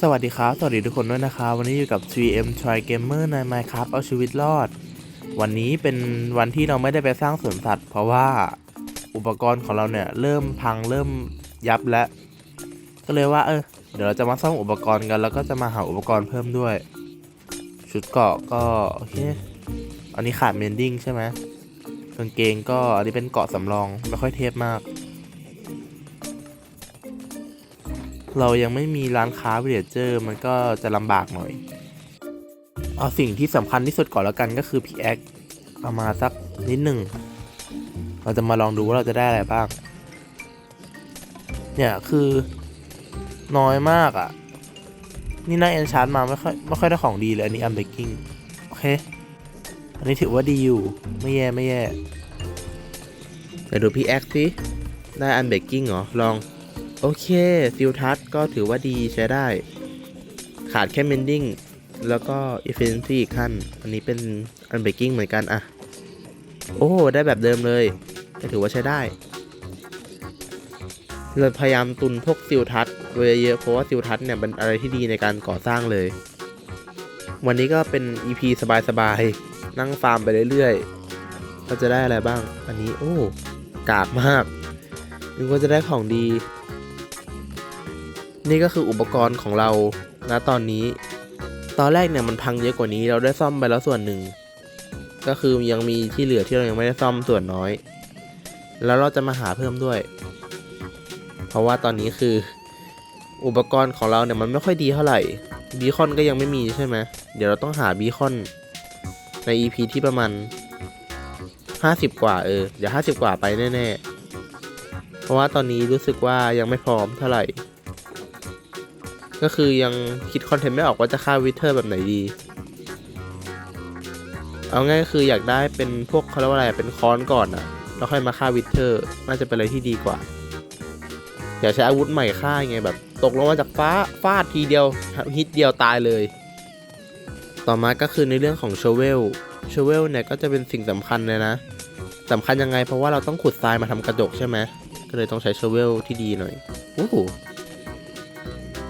สวัสดีครับ สวัสดีทุกคนด้วยนะครับ วันนี้อยู่กับ 3M Try Gamer ใน Minecraft เอาชีวิตรอด วันนี้เป็นวันที่เราไม่ได้ไปสร้างสวนสัตว์ เพราะว่าอุปกรณ์ของเราเนี่ยเริ่มพังเริ่มยับแล้ว ก็เลยว่าเออเดี๋ยวเราจะมาซ่อมอุปกรณ์กัน แล้วก็จะมาหาอุปกรณ์เพิ่มด้วย ชุดเกราะก็โอเค อันนี้ขาดเมนดิ้งใช่ไหมกางเกงก็อันนี้เป็นเกาะสำรองไม่ค่อยเทพมาก เรายังไม่มีร้านค้าวิเลเจอร์มันก็จะลำบากหน่อย เอาสิ่งที่สำคัญที่สุดก่อนแล้วกันก็คือ PX เอามาสักนิดหนึ่ง เราจะมาลองดูว่าเราจะได้อะไรบ้าง เนี่ยคือน้อยมากอะ่ะ นี่น่าเอนชาร์มาไม่ค่อยไม่ค่อยได้ของดีเลยอันนี้อันเบกกิ้งโอเค อันนี้ถือว่าดีอยู่ ไม่แย่ไม่แย่เดี๋ยวดู PX สิได้อันเบกกิ้งเหรอ ลอง โอเคฟิลทัชก็ถือว่าดีใช้ได้ ขาดแค่เมนดิ้งแล้วก็ efficiency อีกขั้น อันนี้เป็น unbreaking เหมือนกันอะโอ้ได้แบบเดิมเลยก็ถือว่าใช้ได้เลยพยายามตุนพวกซิลทัชไว้เยอะๆเพราะว่าซิลทัชเนี่ยเป็นอะไรที่ดีในการก่อสร้างเลย วันนี้ก็เป็น EP สบายๆ นั่งฟาร์มไปเรื่อยๆก็จะได้อะไรบ้าง อันนี้โอ้กากมากนึกว่าจะได้ของดี นี่ก็คืออุปกรณ์ของเราณตอนนี้ ตอนแรกเนี่ยมันพังเยอะกว่านี้เราได้ซ่อมไปแล้วส่วนหนึ่ง ก็คือยังมีที่เหลือที่เรายังไม่ได้ซ่อมส่วนน้อย แล้วเราจะมาหาเพิ่มด้วย เพราะว่าตอนนี้คือ อุปกรณ์ของเราเนี่ยมันไม่ค่อยดีเท่าไหร่บีคอนก็ยังไม่มีใช่ไหมเดี๋ยวเราต้องหาบีคอนใน EP ที่ประมาณ 50 กว่าเออเดี๋ยว 50 กว่าไปแน่ๆ เพราะว่าตอนนี้รู้สึกว่ายังไม่พร้อมเท่าไหร่ ก็คือยังคิดคอนเทนต์ไม่ออกว่าจะฆ่าวิเทอร์แบบไหนดี เอาง่ายก็คืออยากได้เป็นพวกเขาเรียกว่าอะไรเป็นค้อนก่อนอะแล้วค่อยมาฆ่าวิเทอร์ น่าจะเป็นอะไรที่ดีกว่า อยากใช้อาวุธใหม่ฆ่าไงแบบ ตกลงมาจากฟ้าฟาดทีเดียวฮิตเดียวตายเลย ต่อมาก็คือในเรื่องของโชเวลโชเวลเนี่ยก็จะเป็นสิ่งสำคัญเลยนะสำคัญยังไงเพราะว่าเราต้องขุดทรายมาทำกระจกใช่ไหมก็เลยต้องใช้โชเวลที่ดีหน่อยโอ้โห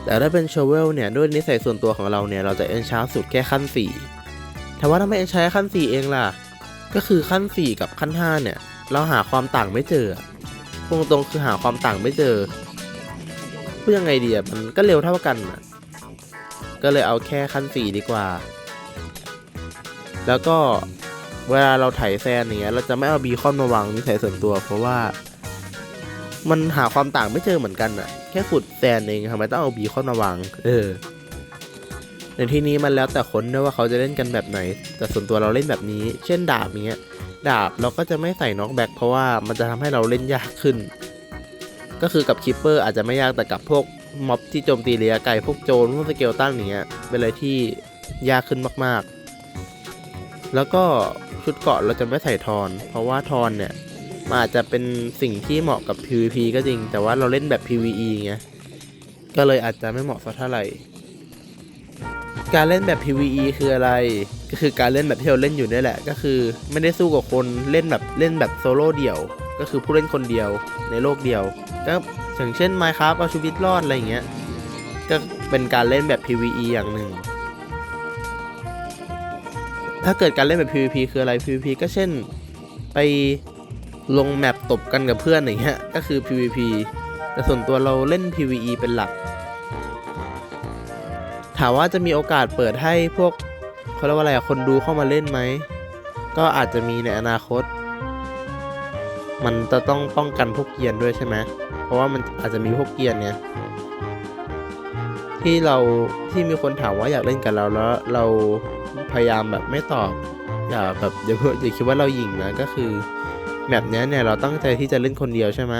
แต่ถ้าเป็นโชเวลเนี่ยด้วยนิสัยส่วนตัวของเราเนี่ยเราจะเอ็นชาร์สุดแค่ขั้น 4 แต่ว่าถ้าไม่เอ็นชาร์ขั้น 4 เองล่ะ ก็คือขั้น 4 กับขั้น 5 เนี่ย เราหาความต่างไม่เจอตรงตรงคือหาความต่างไม่เจอพูดยังไงดีอะมันก็เร็วเท่ากันอะก็เลยเอาแค่ขั้น 4 ดีกว่า แล้วก็เวลาเราไถแซนอย่างเงี้ยเราจะไม่เอาบีคอนมาวางนิสัยส่วนตัว เพราะว่า มันหาความต่างไม่เจอเหมือนกันอะแค่ขุดแซนเองทำไมต้องเอาบีคอนมาวาง เออ ในที่นี้มันแล้วแต่คนด้วยว่าเขาจะเล่นกันแบบไหน แต่ส่วนตัวเราเล่นแบบนี้ เช่นดาบเงี้ย ดาบเราก็จะไม่ใส่น็อกแบ็กเพราะว่ามันจะทำให้เราเล่นยากขึ้น ก็คือกับคิปเปอร์อาจจะไม่ยากแต่กับพวกม็อบที่โจมตีระยะไกลพวกโจรพวกสเกลตันอย่างเงี้ย เป็นอะไรที่ยากขึ้นมาก ๆ แล้วก็ชุดเกาะเราจะไม่ใส่ทอน เพราะว่าทอนเนี่ย มันอาจจะเป็นสิ่งที่เหมาะกับ PVP ก็จริง แต่ว่าเราเล่นแบบ PVE ไงก็เลยอาจจะไม่เหมาะสักเท่าไหร่ การเล่นแบบ PVE คืออะไร ก็คือการเล่นแบบที่เราเล่นอยู่นี่แหละ ก็คือไม่ได้สู้กับคนเล่นแบบเล่นแบบโซโล่เดี่ยว ก็คือผู้เล่นคนเดียวในโลกเดียว ก็อย่างเช่น Minecraft เอาชีวิตรอดอะไรอย่างเงี้ย ก็เป็นการเล่นแบบ PVE อย่างหนึ่ง ถ้าเกิดการเล่นแบบ PVP คืออะไร PVP ก็เช่นไป ลงแมปตบกันกับเพื่อนอย่างเงี้ยก็คือ PVP แต่ส่วนตัวเราเล่น PVE เป็นหลัก ถามว่าจะมีโอกาสเปิดให้พวกเขาเรียกว่าอะไรคนดูเข้ามาเล่นไหม ก็อาจจะมีในอนาคต มันจะต้องป้องกันพวกเกียร์ด้วยใช่ไหมเพราะว่ามันอาจจะมีพวกเกียร์เนี่ยที่เราที่มีคนถามว่าอยากเล่นกับเราแล้วเราพยายามแบบไม่ตอบ อย่าแบบอย่าเพิ่งอย่าคิดว่าเราหยิ่งนะก็คือ แมปนี้เนี่ยเราตั้งใจที่จะเล่นคนเดียวใช่ไหม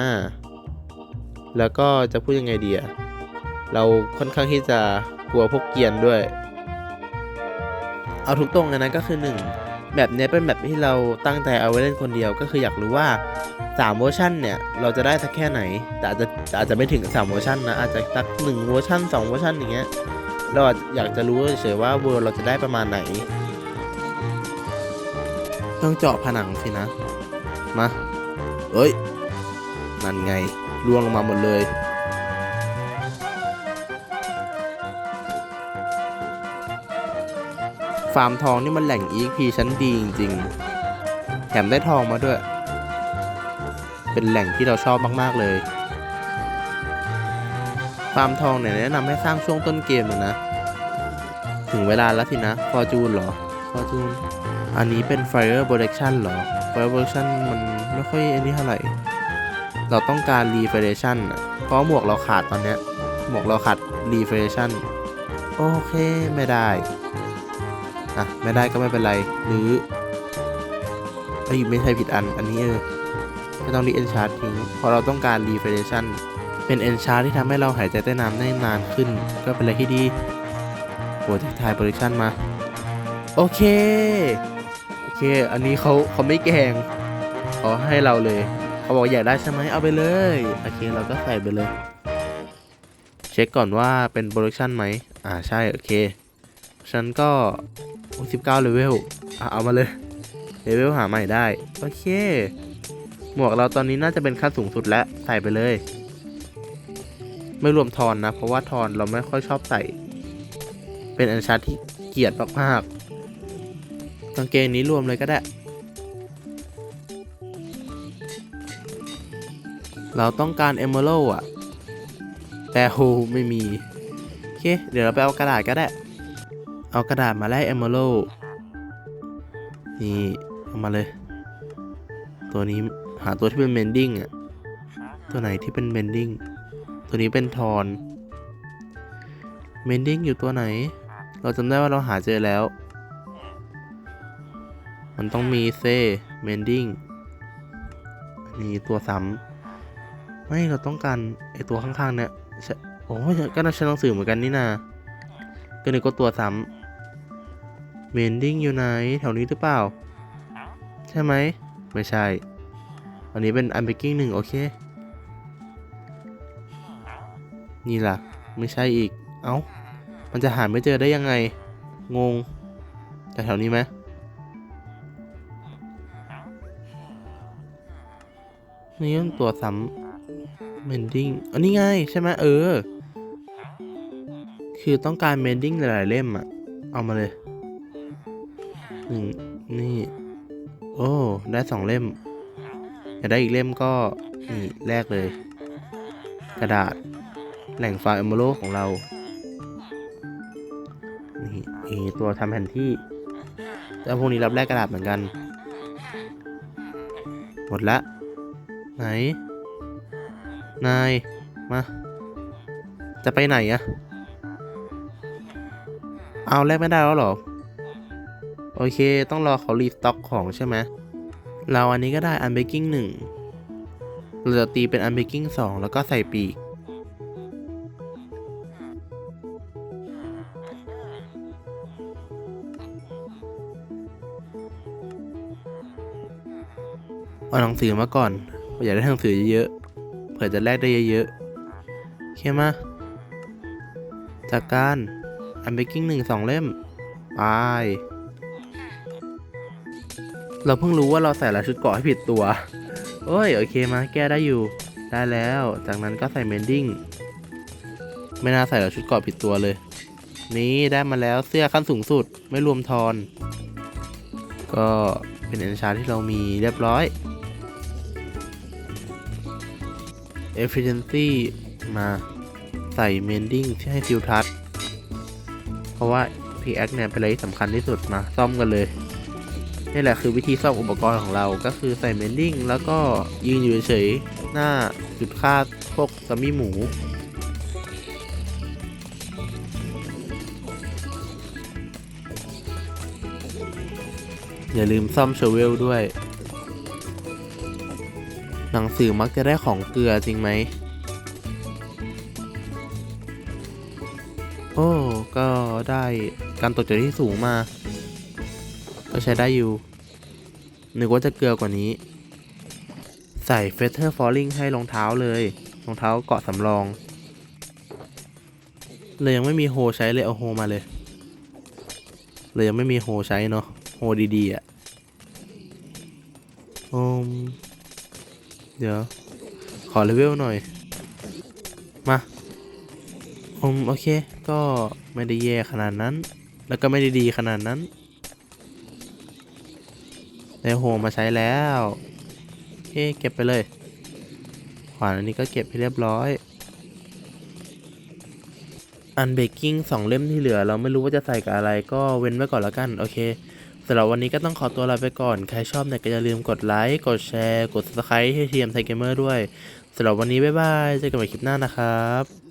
แล้วก็จะพูดยังไงดีอะเราค่อนข้างที่จะกลัวพวกเกียนด้วย เอาทุกตรงเลยนะก็คือหนึ่งแบบนี้เป็นแบบที่เราตั้งใจเอาไว้เล่นคนเดียวก็คืออยากรู้ว่า3เวอร์ชันเนี่ยเราจะได้สักแค่ไหน แต่อาจจะอาจจะไม่ถึง3เวอร์ชันนะอาจจะสัก1เวอร์ชัน2เวอร์ชันอย่างเงี้ยเราอาจอยากจะรู้เฉยๆว่าเวอร์เราจะได้ประมาณไหน ต้องเจาะผนังสินะ มาเอ้ย นั่นไงล่วงลงมาหมดเลย ฟาร์มทองนี่มันแหล่ง EXP ชั้นดีจริงๆ แถมได้ทองมาด้วย เป็นแหล่งที่เราชอบมากๆเลย ฟาร์มทองเนี่ยแนะนำให้สร้างช่วงต้นเกมนะ ถึงเวลาแล้วสินะ ฟอร์จูนเหรอ ฟอร์จูน อันนี้เป็น Fire Protection เหรอ Fire Protection มันไม่ค่อยอันนี้เท่าไหร่ เราต้องการ Refrigeration อะเพราะหมวกเราขาดตอนเนี้ย หมวกเราขาด Refrigeration โอเคไม่ได้ อะ ไม่ได้ก็ไม่เป็นไร หรือเอ้ยไม่ใช่ผิดอัน อันนี้เออไม่ต้องรีเอนชาร์ทิ้งเพราะเราต้องการ Refrigeration เป็นเอนชาร์ที่ทำให้เราหายใจใต้น้ำได้นานขึ้น ก็เป็นอะไรที่ดีโปรเทคทายโปรเทคชั่นมา โอเค เค อันนี้เขาเขาไม่แกล้งเขาให้เราเลย เขาบอกอยากได้ใช่ไหมเอาไปเลย โอเคเราก็ใส่ไปเลย เช็คก่อนว่าเป็นโปรดักชันไหม อ่าใช่โอเค ฉันก็สิบเก้าเลเวลอะเอามาเลย เลเวลหาใหม่ได้ โอเค หมวกเราตอนนี้น่าจะเป็นขั้นสูงสุดแล้วใส่ไปเลย ไม่รวมทอนนะ เพราะว่าทอนเราไม่ค่อยชอบใส่ เป็นอันชาที่เกลียดมากๆ กางเกงนี้รวมเลยก็ได้ เราต้องการเอ e r เ d อะแต่โฮไม่มี โอเค เดี๋ยวเราไปเอากระดาษก็ได้ เอากระดาษมาแลกเอ e r เ d นี่เอามาเลย ตัวนี้หาตัวที่เป็นเมนดิ้งอะตัวไหนที่เป็นเมนดิ้งตัวนี้เป็นทอนเมนดิ้งอยู่ตัวไหน เราจำได้ว่าเราหาเจอแล้ว มันต้องมีเซเมนดิ้งมีตัวซ้ำไม่เราต้องการไอตัวข้างๆเนี่ยโอ้ยก็น่าใช้หนังสือเหมือนกันนี่นาก็นึกว่าตัวซ้ำเมนดิ้งอยู่ไหนแถวนี้หรือเปล่า ใช่ไหม ไม่ใช่ อันนี้เป็นอันเบกกิ้งหนึ่งโอเค นี่ล่ะ ไม่ใช่อีก เอ้า มันจะหาไม่เจอได้ยังไง งง แต่แถวนี้ไหม นี่มันตัวซ้ำเมนดิ้งอันนี้ไงใช่ไหมเออ คือต้องการเมนดิ้งหลายๆเล่มอะเอามาเลยหนึ่งนี่ โอ้ ได้สองเล่ม อยากได้อีกเล่มก็ นี่แลกเลย กระดาษ แหล่งไฟล์เอมโลของเรา นี่เอตัวทำแผนที่แต่พวกนี้รับแลกกระดาษเหมือนกัน หมดละ ไหน นาย มา จะไปไหนอะเอาแลกไม่ได้แล้วหรอ โอเค ต้องรอเขารีสต็อกของใช่ไหม เราอันนี้ก็ได้อันเบกกิ้งหนึ่งเราจะตีเป็นอันเบกกิ้งสองแล้วก็ใส่ปีก เอาหนังสือมาก่อน อยากได้หนังสือเยอะๆเผื่อจะแลกได้เยอะๆโอเคมาจากการอันเบกกิ้งหนึ่งสองเล่มไปเราเพิ่งรู้ว่าเราใส่ละชุดเกาะให้ผิดตัวโอ้ยโอเคมาแก้ได้อยู่ ได้แล้ว จากนั้นก็ใส่เมนดิ้งไม่น่าใส่ละชุดเกาะผิดตัวเลย นี่ได้มาแล้วเสื้อขั้นสูงสุดไม่รวมทอน ก็เป็นเอนชาที่เรามีเรียบร้อย efficiency มาใส่เมนดิ้งที่ให้ฟิลทัชเพราะว่า PX เนี่ยเป็นอะไรที่สำคัญที่สุดมาซ่อมกันเลย นี่แหละคือวิธีซ่อมอุปกรณ์ของเราก็คือใส่เมนดิ้งแล้วก็ยืนอยู่เฉยหน้าจุดค่าพวกซัมมี่หมูอย่าลืมซ่อมเชเวลด้วย หนังสือมักจะได้ของเกลือจริงไหม โอ้ ก็ได้การตกจากที่สูงมา ก็ใช้ได้อยู่ นึกว่าจะเกลือกว่านี้ ใส่ Feather Falling ให้รองเท้าเลย รองเท้าเกาะสำรอง เลยยังไม่มีโฮใช้เลยเอาโฮมาเลย เลยยังไม่มีโฮใช้เนาะ โฮดีๆอะ่ะอืม เดี๋ยว ขอเลเวลหน่อย มาผมโอเค ก็ไม่ได้แย่ขนาดนั้น แล้วก็ไม่ได้ดีขนาดนั้นได้หัวมาใช้แล้วเอ๊เก็บไปเลย ขวานอันนี้ก็เก็บให้เรียบร้อย อันเบกกิ้งสองเล่มที่เหลือ เราไม่รู้ว่าจะใส่กับอะไรก็เว้นไว้ก่อนละกัน โอเค สำหรับวันนี้ก็ต้องขอตัวลาไปก่อน ใครชอบเนี่ยก็อย่าลืมกดไลค์ กดแชร์ กด subscribe ให้ทีมไทเกมเมอร์ด้วยสำหรับวันนี้บ๊ายบาย เจอกันใหม่คลิปหน้านะครับ